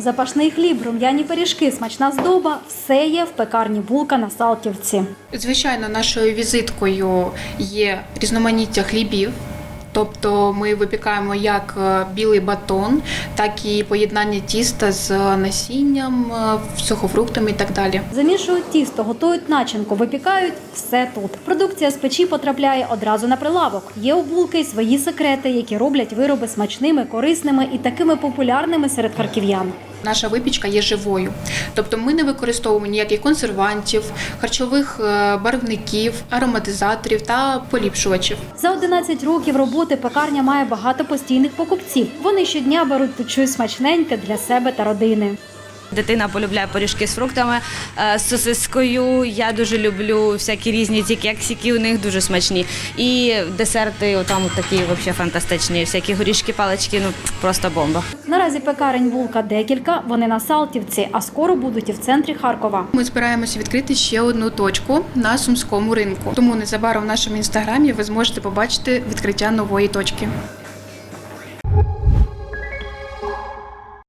Запашний хліб, рум'яні пиріжки, смачна здоба все є в пекарні булка на Салтівці. Звичайно, нашою візиткою є різноманіття хлібів. Тобто ми випікаємо як е, білий батон, так і поєднання тіста з насінням, е, сухофруктами і так далі. Замішують тісто, готують начинку, випікають все тут. Продукція з печі потрапляє одразу на прилавок. Є у булки й свої секрети, які роблять вироби смачними, корисними і такими популярними серед харків'ян. Наша випічка є живою, тобто ми не використовуємо ніяких консервантів, харчових е, барвників, ароматизаторів та поліпшувачів. За 11 років роботи пекарня має багато постійних покупців. Вони щодня беруть щось смачненьке для себе та родини. Дитина полюбляє пиріжки з фруктами, е, з сосискою. Я дуже люблю всякі різні ці кексики, у них дуже смачні. І десерти, там такі взагалі фантастичні. Всякі горішки, палички, ну просто бомба. Наразі пекарень булка декілька. Вони на Салтівці, а скоро будуть і в центрі Харкова. Ми збираємося відкрити ще одну точку на сумському ринку. Тому незабаром в нашому інстаграмі ви зможете побачити відкриття нової точки.